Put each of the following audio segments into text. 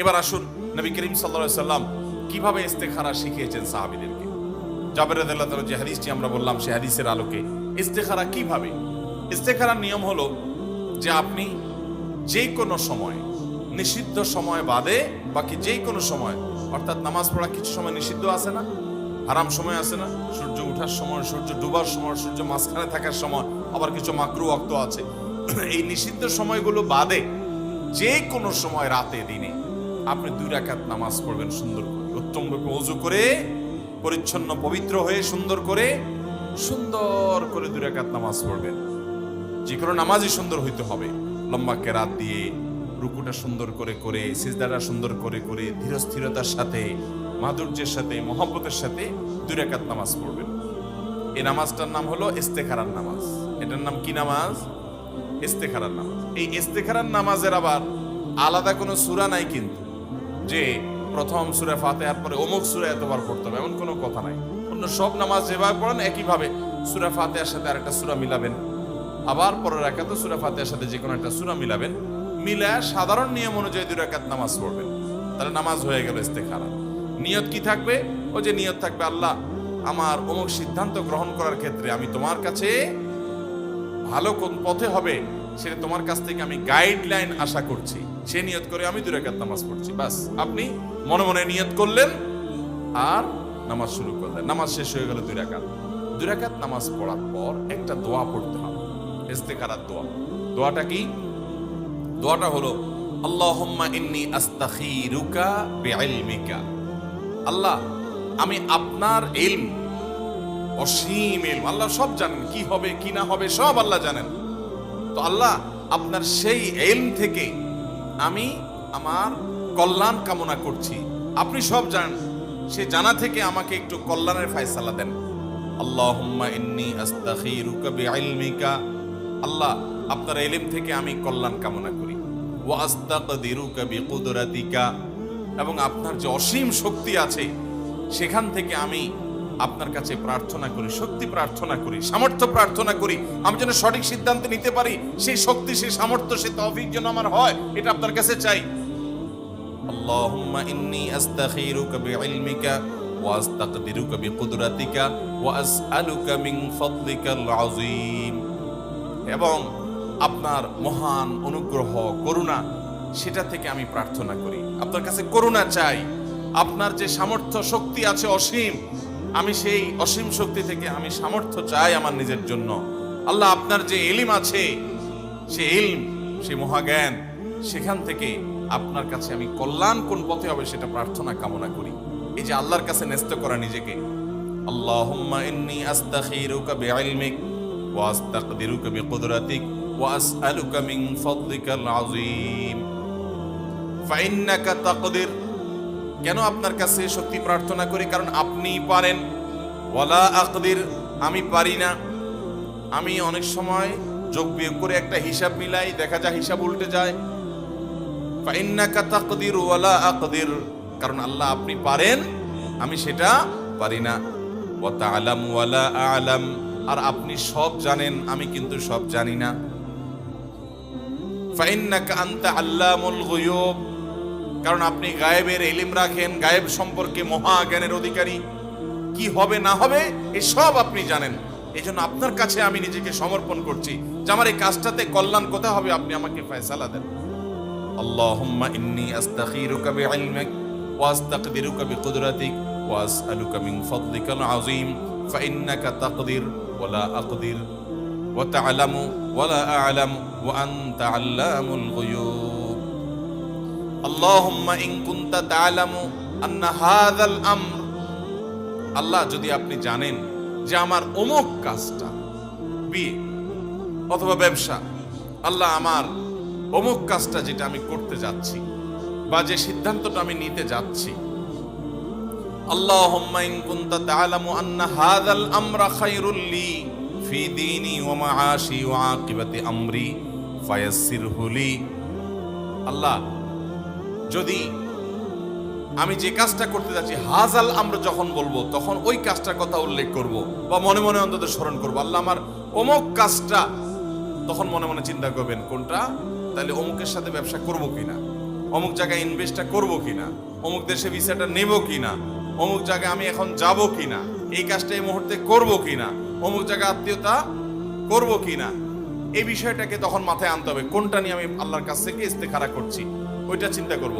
এবার আসুন নবী করিম সাল্লা সাল্লাম কীভাবে ইস্তেখারা শিখিয়েছেন সাহাবিদেরকে? জাবের রাদিয়াল্লাহু যে হাদিসটি আমরা বললাম, সে হাদিসের আলোকে ইস্তেখারা কীভাবে? ইস্তেখারার নিয়ম হলো যে আপনি যে কোনো সময়, নিষিদ্ধ সময় বাদে বাকি যে কোনো সময়, অর্থাৎ নামাজ পড়া কিছু সময় নিষিদ্ধ আছে না? আরাম সময় আছে না? সূর্য ওঠার সময়, সূর্য ডুবার সময়, সূর্য মাঝখানে থাকার সময়, আবার কিছু মাকরু অক্ত আছে। এই নিষিদ্ধ সময়গুলো বাদে যে কোনো সময় রাতে, দিনে আপনি দুই রাকাত নামাজ পড়বেন সুন্দর করে উত্তম রূপে অজু করে, পরিচ্ছন্ন, পবিত্র হয়ে সুন্দর করে সুন্দর করে দুই রাকাত নামাজ পড়বেন। যে কোনো নামাজই সুন্দর হইতে হবে। লম্বা কেরাত দিয়ে রুকুটা সুন্দর করে করে, সিজদাটা সুন্দর করে করে, ধীরস্থিরতার সাথে, মাধুর্যের সাথে, মহব্বতের সাথে দুই রাকাত নামাজ পড়বেন। এই নামাজটার নাম হলো ইস্তেখারার নামাজ। এটার নাম কি নামাজ? ইস্তেখারার নামাজ। এই ইস্তেখারার নামাজের আবার আলাদা কোনো সূরা নাই কিন্তু। যে প্রথম সূরা ফাতিহার পরে অমুক সূরা এতবার পড়তে হবে, এমন কোনো কথা নাই। অন্য সব নামাজ যেভাবে পড়েন, একইভাবে সূরা ফাতিহার সাথে আরেকটা সুরা মিলাবেন। আবার পরের রাকাতে সূরা ফাতিহার সাথে যে কোনো একটা সুরা মিলাবেন মিলা সাধারণ নিয়ম অনুযায়ী দুই রাকাত নামাজ পড়বেন। তাহলে নামাজ হয়ে গেল ইস্তেখারা। নিয়ত কি থাকবে? ও যে নিয়ত থাকবে, আল্লাহ আমার অমুক সিদ্ধান্ত গ্রহণ করার ক্ষেত্রে আমি তোমার কাছে ভালো কোন পথে হবে, সেটা তোমার কাছ থেকে আমি গাইডলাইন আশা করছি। সে নিয়ত করে আমি দুই রাকাত নামাজ পড়ছি। বাস, আপনি মনে মনে নিয়ত করলেন আর নামাজ শুরু করলেন। নামাজ শেষ হয়ে গেল দুই রাকাত। দুই রাকাত নামাজ পড়ার পর একটা দোয়া পড়তে হবে। ইস্তেখারাত দোয়া। দোয়াটা কি? দোয়াটা হলো, আল্লাহুম্মা ইন্নী আস্তাখিরুকা বিইলমিকা। আল্লাহ, আমি আপনার ইলম, অসীম ইলম, আল্লাহ সব জানেন, কি হবে, কি না হবে, সব আল্লাহ জানেন। তো আল্লাহ, আপনার সেই এলম থেকে আমি আমার কল্যাণ কামনা করছি। আপনি সব জানেন, সে জানা থেকে আমাকে একটু কল্যাণের ফায়সালা দেন। আল্লাহুম্মা ইন্নী আস্তাখিরুকা বিইলমিকা। আল্লাহ, আপনার এলিম থেকে আমি কল্যাণ কামনা করি। ওয়া আস্তাকদিরুকা বিকুদরাতিকা। এবং আপনার যে অসীম শক্তি আছে, সেখান থেকে আমি আপনার কাছে প্রার্থনা করি শক্তি প্রার্থনা করি, সামর্থ্য প্রার্থনা করি, আমি যেন সঠিক সিদ্ধান্ত নিতে পারি, সেই শক্তি, সেই সামর্থ্য, সেই তৌফিক যেন আমার হয়, এটা আপনার কাছে চাই। আস্তাখিরুকা বিইলমিকা ওয়া আস্তাকদিরুকা বিকুদরাতিকা ওয়া আসআলুকা মিন ফাদলিকাল আযীম। এবং আপনার মহান অনুগ্রহ, করুণা, সেটা থেকে আমি প্রার্থনা করি। আপনার কাছে করুণা চাই। আপনার যে সামর্থ্য, শক্তি আছে অসীম আমি সেই অসীম শক্তি থেকে আমি সামর্থ্য চাই আমার নিজের জন্য। আল্লাহ আপনার যে এলিম আছে, সে ইলম সে মহাজ্ঞান, সেখান থেকে আপনার কাছে আমি কল্যাণ কোন পথে হবে সেটা প্রার্থনা কামনা করি। এই যে আল্লাহর কাছে ন্যস্ত করা নিজেকে। আল্লাহুম্মা ইন্নী আস্তাখিরুকা বিইলমিক ওয়া আস্তাকদিরুকা বিকুদরাতিক ওয়া আসআলুকা মিন ফাদলিকাল আযীম। ফাইন্নাকা তাকদির কেন আপনার কাছে শক্তি প্রার্থনা করি? কারণ আপনি পারেন। ওয়ালা আকদির, আমি পারি না। আমি অনেক সময় যোগ বিয়োগ করে একটা হিসাব মিলাই, দেখা যায় হিসাব উল্টে যায়। ওয়ালা কারণ আল্লাহ আপনি পারেন, আমি সেটা পারি না। ওয়া তাআলাম ওয়ালা আ'লাম। আর আপনি সব জানেন, আমি কিন্তু সব জানি না। আনতা আল্লামুল কারণ আপনি গায়েবের এলিম রাখেন, গায়েব সম্পর্কে মহা জ্ঞানের অধিকারী। কি হবে, না হবে এসব আপনি জানেন। এই জন্য আপনার কাছে আমি নিজেকে সমর্পণ করছি যে আমার এই কাজটাতে কল্যাণ কোথায় হবে, আপনি আমাকে ফয়সালা দেন। আল্লাহুম্মা ইন্নী আস্তাখিরুকা বিইলমিক ওয়া আস্তাকদিরুকা বিকুদরাতিক ওয়া আসআলুকা মিন ফাদলিকাল আযীম, ফাইন্নাকা তাকদির ওয়া লা আকদির। ওয়া তা'লামু ওয়া আল্লাহুম্মা ইন কুনতা তা'লামু আন্না হাযাল আমর। আল্লাহ যদি আপনি জানেন যে আমার অমুক কাজটা, বিয়ে অথবা ব্যবসা, আল্লাহ আমার অমুক কাজটা যেটা আমি করতে যাচ্ছি বা যে সিদ্ধান্তটা আমি নিতে যাচ্ছি আমরা আল্লাহ যদি আমি যে কাজটা করতে যাচ্ছি, হাজাল আমরা যখন বলব, তখন ওই কাজটার কথা উল্লেখ করব বা মনে মনে অন্তত স্মরণ করব। আল্লাহ আমার অমুক কাজটা, তখন মনে মনে চিন্তা করবেন, কোনটা? তাহলে অমুকের সাথে ব্যবসা করব কিনা? অমুক জায়গায় ইনভেস্টটা করব কিনা? অমুক দেশে ভিসাটা নেব কিনা? অমুক জায়গায় আমি এখন যাব কিনা? এই কাজটা এই মুহূর্তে করব কিনা? অমুক জায়গায় আত্মীয়তা করব কিনা? এই বিষয়টাকে তখন মাথায় আনতে হবে, কোনটা নিয়ে আমি আল্লাহর কাছ থেকে ইস্তেখারা করছি? ওইটা চিন্তা করব।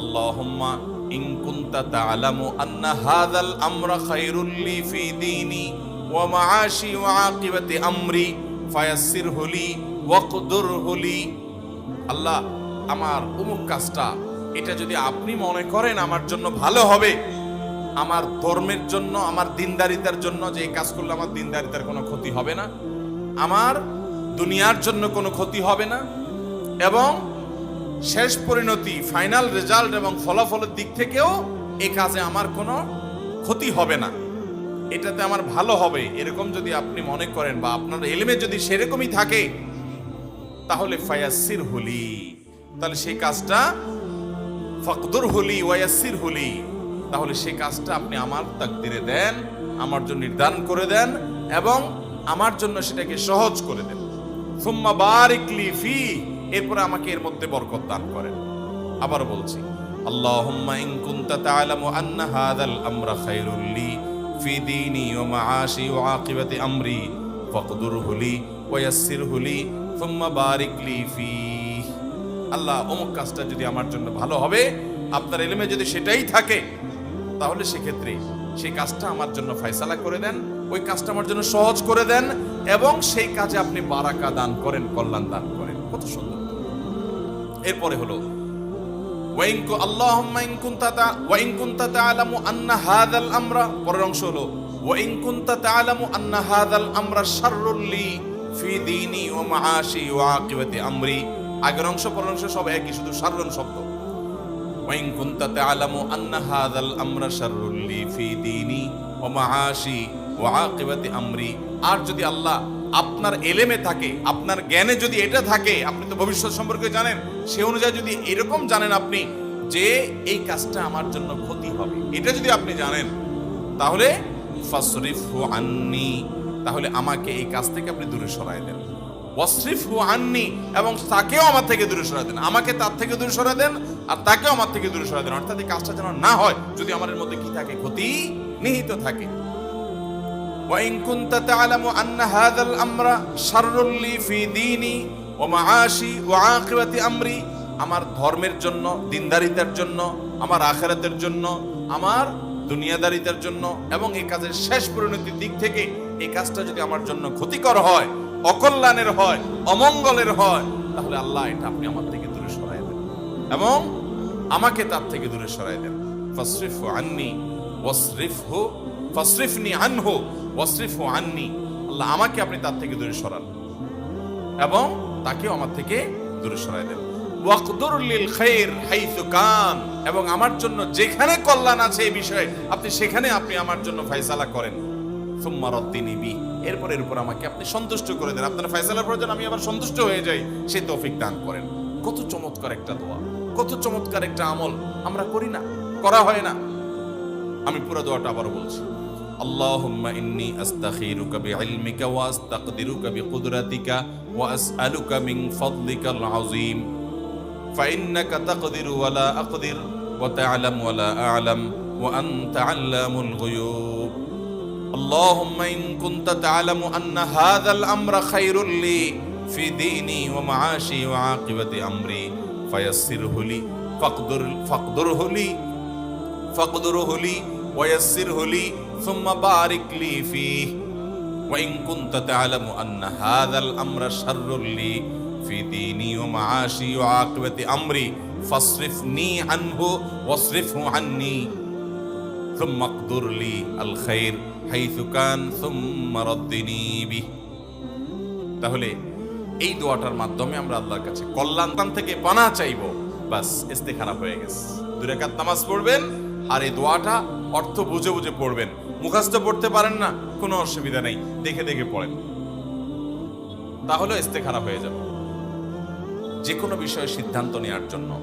আল্লাহুম্মা ইন কুনতা তা'লামু আন্না হাযাল আমরা খায়রুল লি ফি দীনি ওয়া মাআশি ওয়া আকিবাতি আমরি ফায়াসসিরহু লি ওয়াকদুরহু লি। আল্লাহ, আমার অমুক কাজটা, এটা যদি আপনি মনে করেন আমার জন্য ভালো হবে, আমার ধর্মের জন্য, আমার দিনদারিতার জন্য যে কাজ করলে আমার দিনদারিতার কোনো ক্ষতি হবে না, আমার দুনিয়ার জন্য কোনো ক্ষতি হবে না, এবং শেষ পরিণতি ফাইনাল রেজাল্ট এবং ফলাফলের দিক থেকেও এই কাজে আমার কোনো ক্ষতি হবে না। এটাতে আমার ভালো হবে। এরকম যদি আপনি মনে করেন বা আপনার এলেমে যদি সেরকমই থাকে, তাহলে ফায়াসির হলি। তাহলে সেই কাজটা ফকদুর হলি ওয়াসির হলি। তাহলে সেই কাজটা আপনি আমার তাকদিরে দেন, আমার জন্য নির্ধারণ করে দেন এবং আমার জন্য সেটাকে সহজ করে দেন। সুম্মা বারিকলি ফি এরপরে আমাকে এর মধ্যে বরকত দান করেন। আবার বলছি, আল্লাহুম্মা ইন কুনতা তা'লামু আন্না হাযাল আমরা খায়রুল লি ফি দীনি ওয়া মাআশি ওয়া আকিবাতি আমরি, ফাকদুরহু লি ওয়া ইয়াসসিরহু লি, সুম্মা বারিক লি ফিহ। আল্লাহ, অমুক কাজটা যদি আমার জন্য ভালো হবে, আপনার এলেমে যদি সেটাই থাকে, তাহলে সেক্ষেত্রে সেই কাজটা আমার জন্য ফয়সালা করে দেন, ওই কাজটা আমার জন্য সহজ করে দেন, এবং সেই কাজে আপনি বারাকা দান করেন, কল্যাণ দান করেন। কত সুন্দর। এরপরে হলো ওয়াইন কু আল্লাহুম্মা ইন কুনতা ওয়াইন কুনতা তা'লামু আন্না হাযাল আমরা। পরের অংশ হলো ওয়াইন কুনতা তা'লামু আন্না হাযাল আমরা শাররুল লি ফি দীনি ওয়া মাআশি ওয়া আকিবাতি আমরি। আগের অংশ, পরের অংশ সব একই, শুধু শাররুন শব্দ। ওয়াইন কুনতা তা'লামু আন্না হাযাল আমরা শাররুল লি ফি দীনি ওয়া মাআশি ওয়া আকিবাতি আমরি। আর যদি আল্লাহ আপনার এলেমে থাকে, আপনার জ্ঞানে যদি এটা থাকে, আপনি তো ভবিষ্যৎ সম্পর্কে জানেন, সে অনুযায়ী যদি এরকম জানেন আপনি যে এই কাজটা আমার জন্য ক্ষতি হবে, এটা যদি আপনি জানেন, তাহলে ফাসরিফহু আন্নি, তাহলে আমাকে এই কাজ থেকে আপনি দূরে সরায় দেন। ওয়াসরিফহু আন্নি, এবং তাকেও আমার থেকে দূরে সরায় দেন। আমাকে তার থেকে দূরে সরায় দেন, আর তাকেও আমার থেকে দূরে সরায় দেন। অর্থাৎ এই কাজটা যেন না হয়, যদি আমার মধ্যে কি থাকে, ক্ষতি নিহিত থাকে। وإن كنت تعلم أن هذا الأمر شر لي في ديني ومعاشي وعاقبة أمري আমার ধর্মের জন্য দিনদারিতার জন্য আমার আখেরাতের জন্য আমার দুনিয়াদারিতার জন্য এবং এই কাজের শেষ পরিণতির দিক থেকে এই কাজটা যদি আমার জন্য ক্ষতিকর হয় অকল্যাণের হয় অমঙ্গলের হয় তাহলে আল্লাহ এটা আপনি আমার থেকে দূরে সরাই দেন এবং আমাকে তার থেকে দূরে সরাই দেন ফসরিফু আন্নি ওয়াসরিফহু ফসরিফনি আনহু ওয়াসরিফহু আন্নি, আল্লাহ আমাকে আপনি তার থেকে দূরে সরান এবং তাকেও আমার থেকে দূরে সরাই দেন। ওয়াকদুর লিল খাইর হাইথু কান, এবং আমার জন্য যেখানে কল্যাণ আছে এই বিষয়ে আপনি সেখানে আপনি আমার জন্য ফয়সালা করেন। সুম্মা রদ্দিনি বি এরপর এর উপর আমাকে আপনি সন্তুষ্ট করে দেন। আপনার ফয়সালার পর যেন আমি আবার সন্তুষ্ট হয়ে যাই সেই তৌফিক দান করেন। কত চমৎকার একটা দোয়া, কত চমৎকার একটা আমল, আমরা করি না, করা হয় না। আমি পুরো দোয়াটা আবারও বলছি। اللهم إني أستخيرك بعلمك وأستقدرك بقدرتك وأسألك من فضلك العظيم. فإنك تقدر ولا أقدر وتعلم ولا أعلم وأنت علام الغيوب. اللهم إن كنت تعلم أن هذا الأمر خير لي في ديني ومعاشي وعاقبة أمري. فيسره لي فاقدر فاقدره لي فاقدره لي ويسره لي ثم بارك لي فيه وإن كنت تعلم أن هذا الأمر شر لي في ديني ومعاشي وعاقبة أمري فاصرفني عنه واصرفه عني ثم اقدر لي الخير حيث كان ثم ردني به তাহলে এই দোয়াটার মাধ্যমে আমরা আল্লাহর কাছে কল্যাণ থেকে পানা চাইবো বাস এস্তে খারাপ হয়ে গেছে দুরেকাত নামাজ পড়বেন আর এই দোয়াটা অর্থ বুঝে বুঝে পড়বেন মুখস্থ পড়তে পারেন না, কোনো অসুবিধা নেই। দেখে দেখে পড়েন। তাহলে এস্তে খারাপ হয়ে যাবে। যে কোনো বিষয়ে সিদ্ধান্ত নেওয়ার জন্য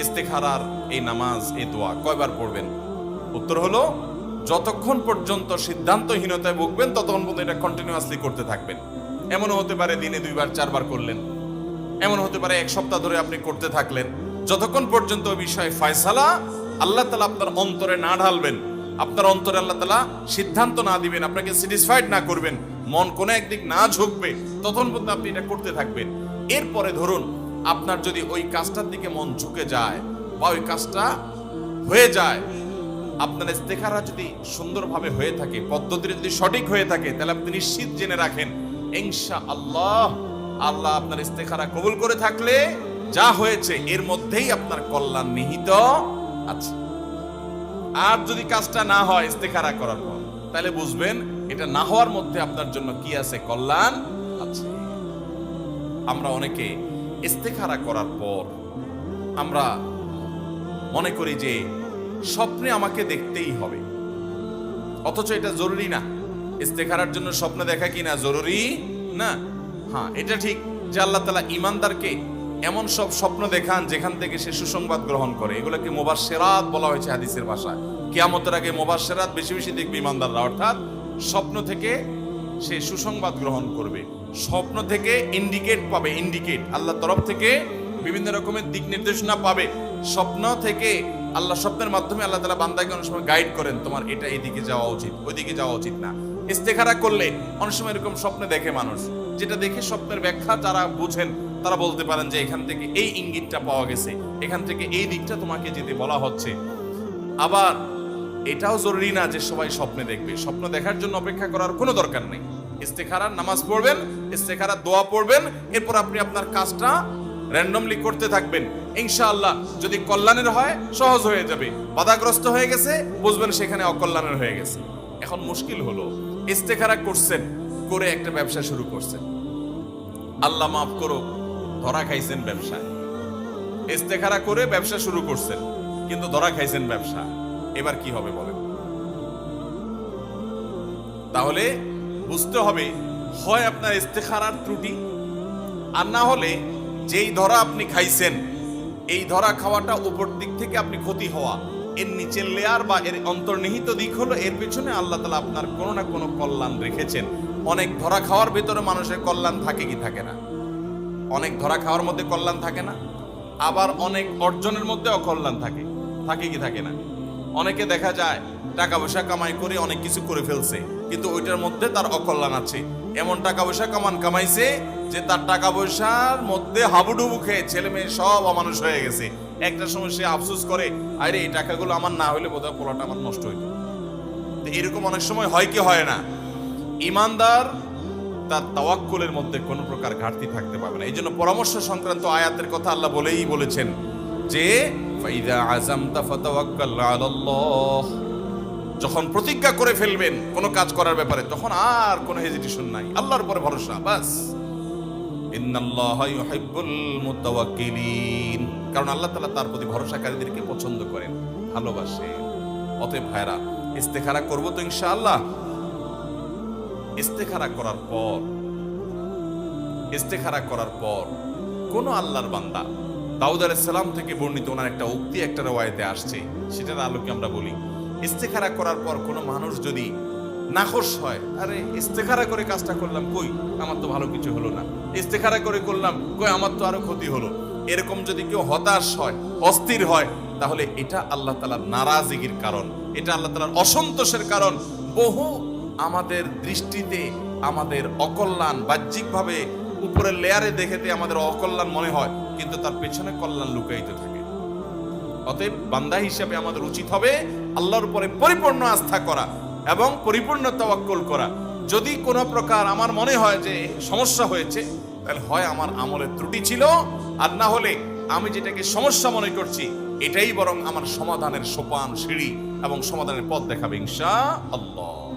ইস্তেখারার এই নামাজ, এই দোয়া কয়বার পড়বেন? উত্তর হলো, যতক্ষণ পর্যন্ত সিদ্ধান্তহীনতায় ভুগবেন, ততক্ষণ পর্যন্ত এটা কন্টিনিউয়াসলি করতে থাকবেন। এমনও হতে পারে দিনে দুইবার, চারবার করলেন। এমন হতে পারে এক সপ্তাহ ধরে আপনি করতে থাকলেন। যতক্ষণ পর্যন্ত বিষয়ে ফয়সালা, আল্লাহ তালা আপনার অন্তরে না ঢালবেন আপনার অন্তরে আল্লাহ তালা সিদ্ধান্ত না দিবেন, আপনাকে স্যাটিসফাইড না করবেন, মন কোনো একদিক না ঝুঁকবে তখন পর্যন্ত আপনি এটা করতে থাকবেন। এরপরে ধরুন, আপনার যদি ওই কাজটার দিকে মন ঝুঁকে যায় বা ওই কাজটা হয়ে যায়, আপনার ইস্তেখারা যদি সুন্দরভাবে হয়ে থাকে, পদ্ধতিটা যদি সঠিক হয়ে থাকে, তাহলে আপনি নিশ্চিত জেনে রাখেন ইনশা আল্লাহ আল্লাহ আপনার ইস্তেখারা কবুল করে থাকলে যা হয়েছে, এর মধ্যেই আপনার কল্যাণ নিহিত আছে। আর যদি কাজটা না হয় ইস্তেখারা করার পর, তাহলে বুঝবেন এটা না হওয়ার মধ্যে আপনার জন্য কি আছে? কল্যাণ আছে। আমরা অনেকে ইস্তেখারা করার পর আমরা মনে করি যে স্বপ্নে আমাকে দেখতেই হবে। অথচ এটা জরুরি না। ইস্তেখারার জন্য স্বপ্ন দেখা কি না? জরুরি না। হ্যাঁ এটা ঠিক যে আল্লাহ তালা ইমানদারকে এমন সব স্বপ্ন দেখান যেখান থেকে সে সুসংবাদ গ্রহণ করে। এগুলোকে মোবার সেরাত বলা হয়েছে হাদিসের ভাষায়। কেয়ামতের আগে মোবার সেরাত বেশি বেশি দেখবে ইমানদাররা। অর্থাৎ স্বপ্ন থেকে সে সুসংবাদ গ্রহণ করবে। স্বপ্ন থেকে ইন্ডিকেট পাবে ইন্ডিকেট আল্লাহ তরফ থেকে বিভিন্ন রকমের দিক নির্দেশনা পাবে। স্বপ্ন থেকে আল্লাহ, স্বপ্নের মাধ্যমে আল্লাহ তালা বান্দাকে অনেক সময় গাইড করেন, তোমার এটা এদিকে যাওয়া উচিত, ওইদিকে যাওয়া উচিত না। ইস্তেখারা করলে অনেক সময় এরকম স্বপ্নে দেখে মানুষ, যেটা দেখে স্বপ্নের ব্যাখ্যা যারা বুঝেন। তারা বলতে পারেন যে এখান থেকে এই ইঙ্গিতটা পাওয়া গেছে, এখান থেকে এই দিকটা তোমাকে যেতে বলা হচ্ছে। আবার এটাও জরুরি না যে সবাই স্বপ্নে দেখবে। স্বপ্ন দেখার জন্য অপেক্ষা করার কোনো দরকার নেই। ইস্তেখারার নামাজ পড়বেন ইস্তেখারার দোয়া পড়বেন, এরপর আপনি আপনার কাজটা র্যান্ডমলি করতে থাকবেন। ইনশাআল্লাহ যদি কল্যাণের হয়, সহজ হয়ে যাবে। বাধাগ্রস্ত হয়ে গেছে, বুঝবেন সেখানে অকল্যাণের হয়ে গেছে। এখন মুশকিল হলো, ইস্তেখারা করছেন, করে একটা ব্যবসা শুরু করছেন। আল্লাহ মাফ করো ধরা খাইছেন ব্যবসায় ইস্তেখারা করে ব্যবসা শুরু করছেন, কিন্তু ধরা খাইছেন ব্যবসা। এবার কি হবে বলেন? তাহলে বুঝতে হবে, হয় আপনার ইস্তেখারার ত্রুটি, আর না হলে যেই ধরা আপনি খাইছেন, এই ধরা খাওয়াটা উপর দিক থেকে আপনি ক্ষতি হওয়া। এর নিচের লেয়ার বা এর অন্তর্নিহিত দিক হলো, এর পেছনে আল্লাহ তালা আপনার কোনো না কোনো কল্যাণ রেখেছেন। অনেক ধরা খাওয়ার ভিতরে মানুষের কল্যাণ থাকে কি থাকে না? অনেক ধরা খাওয়ার মধ্যে কল্যাণ থাকে না, আবার অনেক অর্জনের মধ্যে অকল্যাণ থাকে থাকে কি থাকে না? অনেকে দেখা যায় টাকা পয়সা কামাই করে অনেক কিছু করে ফেলছে, কিন্তু ওইটার মধ্যে তার অকল্যাণ আছে। এমন টাকা পয়সা কামান কামাইছে যে তার টাকা পয়সার মধ্যে হাবুডুবু খেয়ে ছেলে মেয়ে সব অমানুষ হয়ে গেছে। একটা সময় সে আফসোস করে, আরে, এই টাকাগুলো আমার না হলে বোধহয় পোলাটা আমার নষ্ট হইতো। এরকম অনেক সময় হয় কি হয় না? ইমানদার তার তাওয়াক্কুলের মধ্যে কোনো প্রকার ঘাটতি থাকতে পারবে না। এই জন্য পরামর্শ সংক্রান্ত আয়াতের কথা আল্লাহ বলেই বলেছেন যে যখন প্রতিজ্ঞা করে ফেলবেন কোনো কাজ করার ব্যাপারে, তখন আর কোনো হেজিটেশন নাই। আল্লাহর উপরে ভরসা, বাস। কারণ আল্লাহ তালা তার প্রতি ভরসাকারীদেরকে পছন্দ করেন, ভালোবাসেন। অতএব ভাইরা ইস্তেখারা করব তো ইনশাআল্লাহ। ইস্তেখারা করার পর, ইস্তেখারা করার পর কোন আল্লাহর বান্দা দাউদ সালাম থেকে বর্ণিত ওনার একটা উক্তি একটা রওয়ায়েতে আসছে, সেটার আলোকে আমরা বলি। ইস্তেখারা করার পর কোনো মানুষ যদি নাখোশ হয়, আরে ইস্তেখারা করে কাজটা করলাম কই? আমার তো ভালো কিছু হলো না। ইস্তেখারা করে করলাম কই? আমার তো আরও ক্ষতি হলো। এরকম যদি কেউ হতাশ হয়, অস্থির হয়, তাহলে এটা আল্লাহ তালার নারাজিগির কারণ। এটা আল্লাহ তালার অসন্তোষের কারণ। বহু আমাদের দৃষ্টিতে, আমাদের অকল্যাণ বাহ্যিকভাবে উপরের লেয়ারে দেখেতে আমাদের অকল্যাণ মনে হয়, কিন্তু তার পেছনে কল্যাণ লুকায়িত থাকে। অতএব বান্দা হিসাবে আমাদের উচিত হবে আল্লাহর উপরে পরিপূর্ণ আস্থা করা এবং পরিপূর্ণ তাওয়াক্কুল করা। যদি কোনো প্রকার আমার মনে হয় যে সমস্যা হয়েছে, তাহলে হয় আমার আমলের ত্রুটি ছিল, আর না হলে আমি যেটাকে সমস্যা মনে করছি, এটাই বরং আমার সমাধানের সোপান সিঁড়ি এবং সমাধানের পথ দেখাবে ইনশা আল্লাহ